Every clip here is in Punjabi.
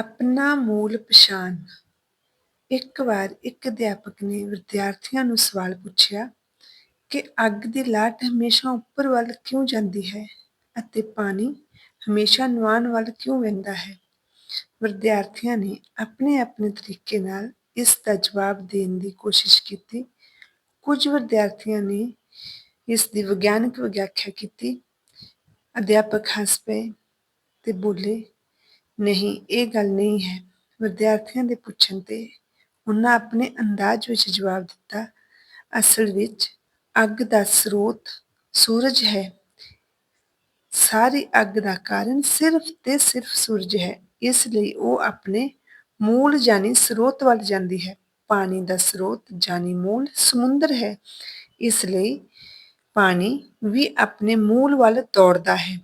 ਆਪਣਾ ਮੂਲ ਪਛਾਣ। ਇੱਕ ਵਾਰ ਇੱਕ ਅਧਿਆਪਕ ਨੇ ਵਿਦਿਆਰਥੀਆਂ ਨੂੰ ਸਵਾਲ ਪੁੱਛਿਆ ਕਿ ਅੱਗ ਦੀ ਲਾਟ ਹਮੇਸ਼ਾ ਉੱਪਰ ਵੱਲ ਕਿਉਂ ਜਾਂਦੀ ਹੈ ਅਤੇ ਪਾਣੀ ਹਮੇਸ਼ਾ ਨਿਵਾਨ ਵੱਲ ਕਿਉਂ ਵਹਿੰਦਾ ਹੈ? ਵਿਦਿਆਰਥੀਆਂ ਨੇ ਆਪਣੇ ਆਪਣੇ ਤਰੀਕੇ ਨਾਲ ਇਸ ਦਾ ਜਵਾਬ ਦੇਣ ਦੀ ਕੋਸ਼ਿਸ਼ ਕੀਤੀ। ਕੁਝ ਵਿਦਿਆਰਥੀਆਂ ਨੇ ਇਸ ਦੀ ਵਿਗਿਆਨਕ ਵਿਆਖਿਆ ਕੀਤੀ। ਅਧਿਆਪਕ ਹੱਸ ਪਏ ਤੇ ਬੋਲੇ ਨਹੀਂ, ਇਹ ਗੱਲ ਨਹੀਂ ਹੈ। ਵਿਦਿਆਰਥੀਆਂ ਦੇ ਪੁੱਛਣ ਤੇ ਉਹਨਾਂ ਆਪਣੇ ਅੰਦਾਜ਼ ਵਿੱਚ ਜਵਾਬ ਦਿੱਤਾ, ਅਸਲ ਵਿੱਚ ਅੱਗ ਦਾ ਸਰੋਤ ਸੂਰਜ ਹੈ। ਸਾਰੀ ਅੱਗ ਦਾ ਕਾਰਨ ਸਿਰਫ ਤੇ ਸਿਰਫ ਸੂਰਜ ਹੈ। ਇਸ ਲਈ ਉਹ ਆਪਣੇ ਮੂਲ ਜਾਨੀ ਸਰੋਤ ਵੱਲ ਜਾਂਦੀ ਹੈ। ਪਾਣੀ ਦਾ ਸਰੋਤ ਜਾਨੀ ਮੂਲ ਸਮੁੰਦਰ ਹੈ। ਇਸ ਲਈ ਪਾਣੀ ਵੀ ਆਪਣੇ ਮੂਲ ਵੱਲ ਦੌੜਦਾ ਹੈ।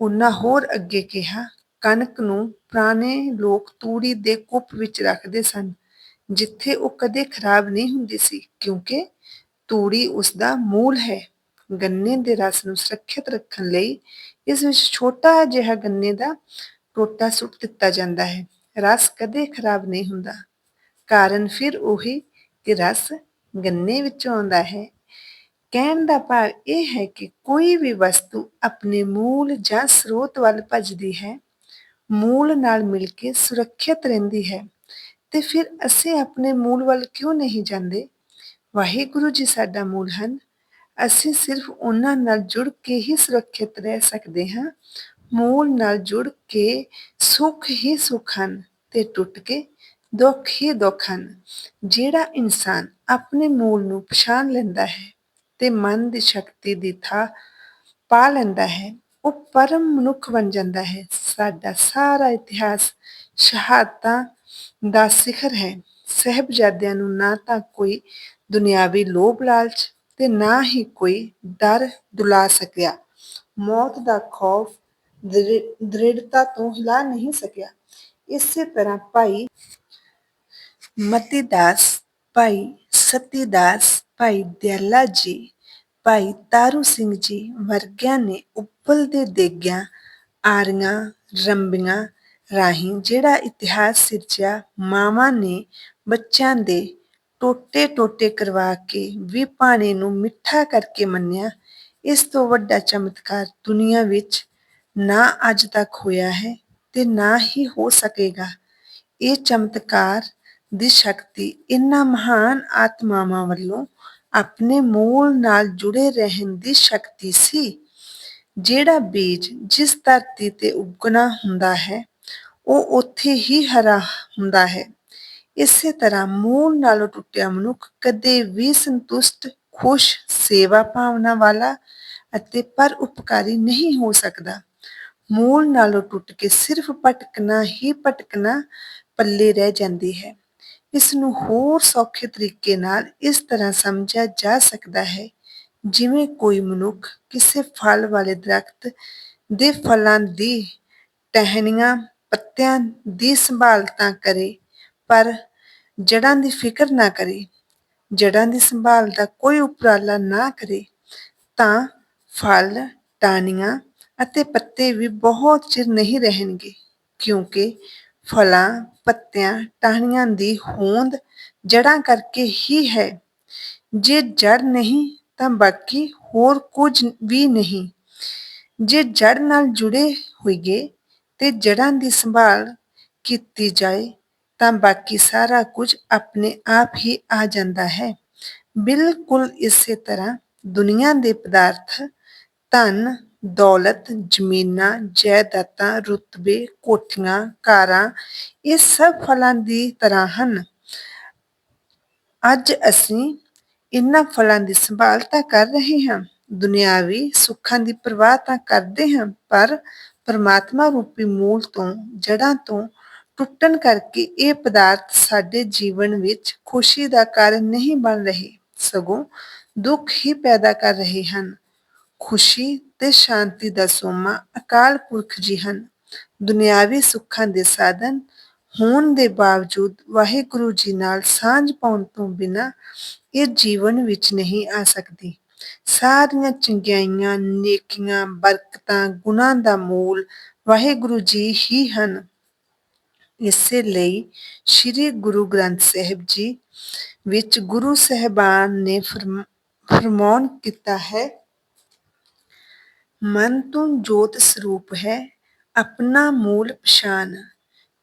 ਉਹਨਾਂ ਹੋਰ ਅੱਗੇ ਕਿਹਾ ਕਣਕ ਨੂੰ ਪੁਰਾਣੇ ਲੋਕ ਤੂੜੀ ਦੇ ਕੁੱਪ ਵਿੱਚ ਰੱਖਦੇ ਸਨ, ਜਿੱਥੇ ਉਹ ਕਦੇ ਖਰਾਬ ਨਹੀਂ ਹੁੰਦੀ ਸੀ, ਕਿਉਂਕਿ ਤੂੜੀ ਉਸ ਦਾ ਮੂਲ ਹੈ। ਗੰਨੇ ਦੇ ਰਸ ਨੂੰ ਸੁਰੱਖਿਅਤ ਰੱਖਣ ਲਈ ਇਸ ਵਿੱਚ ਛੋਟਾ ਜਿਹਾ ਗੰਨੇ ਦਾ ਟੋਟਾ ਸੁੱਟ ਦਿੱਤਾ ਜਾਂਦਾ ਹੈ। ਰਸ ਕਦੇ ਖਰਾਬ ਨਹੀਂ ਹੁੰਦਾ। ਕਾਰਨ ਫਿਰ ਉਹੀ ਕਿ ਰਸ ਗੰਨੇ ਵਿੱਚੋਂ ਆਉਂਦਾ ਹੈ। ਕਹਿਣ ਦਾ ਭਾਵ ਇਹ ਹੈ ਕਿ ਕੋਈ ਵੀ ਵਸਤੂ ਆਪਣੇ ਮੂਲ ਜਾਂ ਸਰੋਤ ਵੱਲ ਭੱਜਦੀ ਹੈ ਮੂਲ ਨਾਲ ਮਿਲ ਕੇ ਸੁਰੱਖਿਅਤ ਰਹਿੰਦੀ ਹੈ। ਤੇ ਫਿਰ ਅਸੀਂ ਆਪਣੇ ਮੂਲ ਵੱਲ ਕਿਉਂ ਨਹੀਂ ਜਾਂਦੇ? ਵਾਹਿਗੁਰੂ ਜੀ ਸਾਡਾ ਮੂਲ ਹਨ। ਅਸੀਂ ਸਿਰਫ ਉਹਨਾਂ ਨਾਲ ਜੁੜ ਕੇ ਹੀ ਸੁਰੱਖਿਅਤ ਰਹਿ ਸਕਦੇ ਹਾਂ। ਮੂਲ ਨਾਲ ਜੁੜ ਕੇ ਸੁੱਖ ਹੀ ਸੁੱਖ ਹਨ ਤੇ ਟੁੱਟ ਕੇ ਦੁੱਖ ਹੀ ਦੁੱਖ ਹਨ। ਜਿਹੜਾ ਇਨਸਾਨ ਆਪਣੇ ਮੂਲ ਨੂੰ ਪਛਾਣ ਲੈਂਦਾ ਹੈ ਤੇ ਮਨ ਦੀ ਸ਼ਕਤੀ ਦੀ ਥਾਂ ਪਾ ਲੈਂਦਾ ਹੈ ਉਹ ਪਰਮ ਮਨੁੱਖ ਬਣ ਜਾਂਦਾ ਹੈ। ਸਾਡਾ ਸਾਰਾ ਇਤਿਹਾਸ ਸ਼ਹਾਦਤਾਂ ਦਾ ਸਿਖਰ ਹੈ। ਸਹਿਬਜ਼ਾਦਿਆਂ ਨੂੰ ਨਾ ਤਾਂ ਕੋਈ ਦੁਨਿਆਵੀ ਲੋਭ ਲਾਲਚ ਤੇ ਨਾ ਹੀ ਕੋਈ ਡਰ ਦੁਲਾ ਸਕਿਆ। ਮੌਤ ਦਾ ਖੌਫ ਦ੍ਰਿੜਤਾ ਤੋਂ ਹਿਲਾ ਨਹੀਂ ਸਕਿਆ। ਇਸੇ ਤਰ੍ਹਾਂ ਭਾਈ ਮਤੀ ਦਾਸ ਭਾਈ ਸਤੀ ਦਾਸ ਭਾਈ ਦਿਆਲਾ ਜੀ ਭਾਈ ਤਾਰੂ ਸਿੰਘ ਜੀ ਵਰਗਿਆਂ ਨੇ ਉੱਪਲ ਦੇਗਿਆਂ ਆਰੀਆਂ, ਰੰਬੀਆਂ ਰਾਹੀਂ ਜਿਹੜਾ ਇਤਿਹਾਸ ਸਿਰਜਿਆ, ਮਾਵਾਂ ਨੇ ਬੱਚਿਆਂ ਦੇ ਟੋਟੇ ਟੋਟੇ ਕਰਵਾ ਕੇ ਵੀ ਪਾਣੀ ਨੂੰ ਮਿੱਠਾ ਕਰਕੇ ਮੰਨਿਆ, ਇਸ ਤੋਂ ਵੱਡਾ ਚਮਤਕਾਰ ਦੁਨੀਆ ਵਿੱਚ ਨਾ ਅੱਜ ਤੱਕ ਹੋਇਆ ਹੈ ਤੇ ਨਾ ਹੀ ਹੋ ਸਕੇਗਾ। ਇਹ ਚਮਤਕਾਰ ਦੀ ਸ਼ਕਤੀ ਇਨ੍ਹਾਂ ਮਹਾਨ ਆਤਮਾਵਾਂ ਵੱਲੋਂ ਆਪਣੇ ਮੂਲ ਨਾਲ ਜੁੜੇ ਰਹਿਣ ਦੀ ਸ਼ਕਤੀ ਸੀ। ਜਿਹੜਾ ਬੀਜ ਜਿਸ ਧਰਤੀ ਤੇ ਉਗਣਾ ਹੁੰਦਾ ਹੈ, ਉਹ ਉੱਥੇ ਹੀ ਹਰਾ ਹੁੰਦਾ ਹੈ। ਇਸੇ ਤਰ੍ਹਾਂ ਮੂਲ ਨਾਲੋਂ ਟੁੱਟਿਆ ਮਨੁੱਖ ਕਦੇ ਵੀ ਸੰਤੁਸ਼ਟ, ਖੁਸ਼, ਸੇਵਾ ਭਾਵਨਾ ਵਾਲਾ ਅਤੇ ਪਰ ਉਪਕਾਰੀ ਨਹੀਂ ਹੋ ਸਕਦਾ। ਮੂਲ ਨਾਲੋਂ ਟੁੱਟ ਕੇ ਸਿਰਫ ਭਟਕਣਾ ਹੀ ਭਟਕਣਾ ਪੱਲੇ ਰਹਿ ਜਾਂਦੀ ਹੈ। ਇਸ ਨੂੰ ਹੋਰ ਸੌਖੇ ਤਰੀਕੇ ਨਾਲ ਇਸ ਤਰ੍ਹਾਂ ਸਮਝਿਆ ਜਾ ਸਕਦਾ ਹੈ, ਜਿਵੇਂ ਕੋਈ ਮਨੁੱਖ ਕਿਸੇ ਫਲ ਵਾਲੇ ਦਰਖਤ ਦੇ ਫਲਾਂ ਦੀ ਟਹਿਣੀਆਂ, ਪੱਤਿਆਂ ਦੀ ਸੰਭਾਲ ਤਾਂ ਕਰੇ, ਪਰ ਜੜਾਂ ਦੀ ਫਿਕਰ ਨਾ ਕਰੇ ਜੜਾਂ ਦੀ ਸੰਭਾਲ ਦਾ ਕੋਈ ਉਪਰਾਲਾ ਨਾ ਕਰੇ, ਤਾਂ ਫਲ, ਟਾਹਣੀਆਂ ਅਤੇ ਪੱਤੇ ਵੀ ਬਹੁਤ ਚਿਰ ਨਹੀਂ ਰਹਿਣਗੇ, ਕਿਉਂਕਿ ਫਲਾਂ, ਪੱਤਿਆਂ, ਟਾਹਣੀਆਂ ਦੀ ਹੋਂਦ ਜੜਾਂ ਕਰਕੇ ਹੀ ਹੈ। ਜੇ ਜੜ ਨਹੀਂ, ਤਾਂ ਬਾਕੀ ਹੋਰ ਕੁਝ ਵੀ ਨਹੀਂ। ਜੇ ਜੜ ਨਾਲ ਜੁੜੇ ਹੋਈਏ ਤੇ ਜੜ੍ਹਾਂ ਦੀ ਸੰਭਾਲ ਕੀਤੀ ਜਾਏ, ਤਾਂ ਬਾਕੀ ਸਾਰਾ ਕੁਝ ਆਪਣੇ ਆਪ ਹੀ ਆ ਜਾਂਦਾ ਹੈ। ਬਿਲਕੁਲ ਇਸੇ ਤਰ੍ਹਾਂ ਦੁਨੀਆ ਦੇ ਪਦਾਰਥ, ਧਨ ਦੌਲਤ, ਜ਼ਮੀਨਾਂ, ਜਾਇਦਾਦਾਂ, ਰੁਤਬੇ, ਕੋਠੀਆਂ, ਕਾਰਾਂ, ਇਹ ਸਭ ਫਲਾਂ ਦੀ ਤਰ੍ਹਾਂ ਹਨ। ਅੱਜ ਅਸੀਂ ਇਹਨਾਂ ਫਲਾਂ ਦੀ ਸੰਭਾਲ ਤਾਂ ਕਰ ਰਹੇ ਹਾਂ, ਦੁਨਿਆਵੀ ਸੁੱਖਾਂ ਦੀ ਪਰਵਾਹ ਤਾਂ ਕਰਦੇ ਹਾਂ, ਪਰ ਪਰਮਾਤਮਾ ਰੂਪੀ ਮੂਲ ਤੋਂ ਜੜਾਂ ਤੋਂ ਟੁੱਟਣ ਕਰਕੇ ਇਹ ਪਦਾਰਥ ਸਾਡੇ ਜੀਵਨ ਵਿੱਚ ਖੁਸ਼ੀ ਦਾ ਕਾਰਨ ਨਹੀਂ ਬਣ ਰਹੇ, ਸਗੋਂ ਦੁੱਖ ਹੀ ਪੈਦਾ ਕਰ ਰਹੇ ਹਨ। ਖੁਸ਼ੀ ਤੇ ਸ਼ਾਂਤੀ ਦਾ ਸੋਮਾ ਅਕਾਲ ਪੁਰਖ ਜੀ ਹਨ। ਦੁਨਿਆਵੀ ਸੁੱਖਾਂ ਦੇ ਸਾਧਨ ਹੋਣ ਦੇ ਬਾਵਜੂਦ ਵਾਹਿਗੁਰੂ ਜੀ ਨਾਲ ਸਾਂਝ ਪਾਉਣ ਤੋਂ ਬਿਨਾਂ ਇਹ ਜੀਵਨ ਵਿੱਚ ਨਹੀਂ ਆ ਸਕਦੀ। ਸਾਰੀਆਂ ਚੰਗਿਆਈਆਂ, ਨੇਕੀਆਂ, ਬਰਕਤਾਂ, ਗੁਣਾਂ ਦਾ ਮੂਲ ਵਾਹਿਗੁਰੂ ਜੀ ਹੀ ਹਨ। ਇਸੇ ਲਈ ਸ੍ਰੀ ਗੁਰੂ ਗ੍ਰੰਥ ਸਾਹਿਬ ਜੀ ਵਿੱਚ ਗੁਰੂ ਸਾਹਿਬਾਨ ਨੇ ਫਰਮ- ਫਰਮਾਨ ਕੀਤਾ ਹੈ ਮਨ ਤੋਂ ਜੋਤ ਸਰੂਪ ਹੈ, ਆਪਣਾ ਮੂਲ ਪਛਾਣ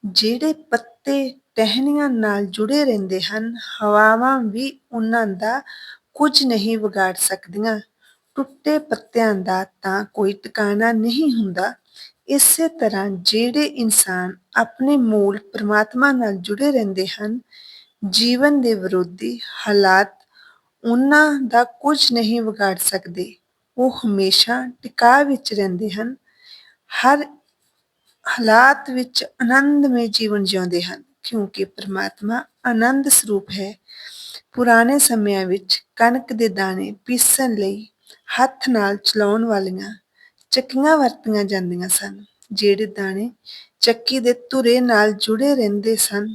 ਜਿਹੜੇ ਪੱਤੇ ਟਹਿਣੀਆਂ ਨਾਲ ਜੁੜੇ ਰਹਿੰਦੇ ਹਨ, ਹਵਾਵਾਂ ਵੀ ਉਹਨਾਂ ਦਾ ਕੁਝ ਨਹੀਂ ਵਿਗਾੜ ਸਕਦੀਆਂ। ਟੁੱਟੇ ਪੱਤਿਆਂ ਦਾ ਤਾਂ ਕੋਈ ਟਿਕਾਣਾ ਨਹੀਂ ਹੁੰਦਾ। ਇਸੇ ਤਰ੍ਹਾਂ ਜਿਹੜੇ ਇਨਸਾਨ ਆਪਣੇ ਮੂਲ ਪ੍ਰਮਾਤਮਾ ਨਾਲ ਜੁੜੇ ਰਹਿੰਦੇ ਹਨ, ਜੀਵਨ ਦੇ ਵਿਰੋਧੀ ਹਾਲਾਤ ਉਹਨਾਂ ਦਾ ਕੁਝ ਨਹੀਂ ਵਿਗਾੜ ਸਕਦੇ। ਉਹ ਹਮੇਸ਼ਾ ਟਿਕਾਅ ਵਿੱਚ ਰਹਿੰਦੇ ਹਨ। ਹਰ ਹਾਲਾਤ ਵਿੱਚ ਆਨੰਦਮਈ ਜੀਵਨ ਜਿਉਂਦੇ ਹਨ, ਕਿਉਂਕਿ ਪਰਮਾਤਮਾ ਆਨੰਦ ਸਰੂਪ ਹੈ। ਪੁਰਾਣੇ ਸਮਿਆਂ ਵਿੱਚ ਕਣਕ ਦੇ ਦਾਣੇ ਪੀਸਣ ਲਈ ਹੱਥ ਨਾਲ ਚਲਾਉਣ ਵਾਲੀਆਂ ਚੱਕੀਆਂ ਵਰਤੀਆਂ ਜਾਂਦੀਆਂ ਸਨ, ਜਿਹੜੇ ਦਾਣੇ ਚੱਕੀ ਦੇ ਧੁਰੇ ਨਾਲ ਜੁੜੇ ਰਹਿੰਦੇ ਸਨ,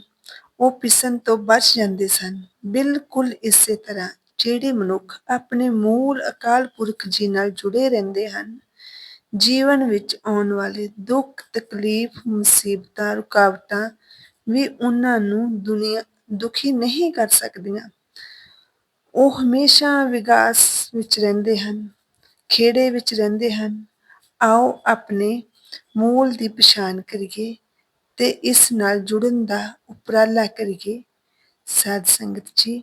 ਉਹ ਪਿਸਣ ਤੋਂ ਬਚ ਜਾਂਦੇ ਸਨ। ਬਿਲਕੁਲ ਇਸੇ ਤਰ੍ਹਾਂ ਜਿਹੜੇ ਮਨੁੱਖ ਆਪਣੇ ਮੂਲ ਅਕਾਲ ਪੁਰਖ ਜੀ ਨਾਲ ਜੁੜੇ ਰਹਿੰਦੇ ਹਨ, ਜੀਵਨ ਵਿੱਚ ਆਉਣ ਵਾਲੇ ਦੁੱਖ, ਤਕਲੀਫ, ਮੁਸੀਬਤਾਂ, ਰੁਕਾਵਟਾਂ ਵੀ ਉਹਨਾਂ ਨੂੰ ਦੁਨੀਆ, ਦੁਖੀ ਨਹੀਂ ਕਰ ਸਕਦੀਆਂ। ਉਹ ਹਮੇਸ਼ਾ ਵਿਕਾਸ ਵਿੱਚ ਰਹਿੰਦੇ ਹਨ, ਖੇੜੇ ਵਿੱਚ ਰਹਿੰਦੇ ਹਨ। ਆਓ ਆਪਣੇ ਮੂਲ ਦੀ ਪਛਾਣ ਕਰੀਏ ਤੇ ਇਸ ਨਾਲ ਜੁੜਨ ਦਾ ਉਪਰਾਲਾ ਕਰੀਏ। ਸਾਧ ਸੰਗਤ ਜੀ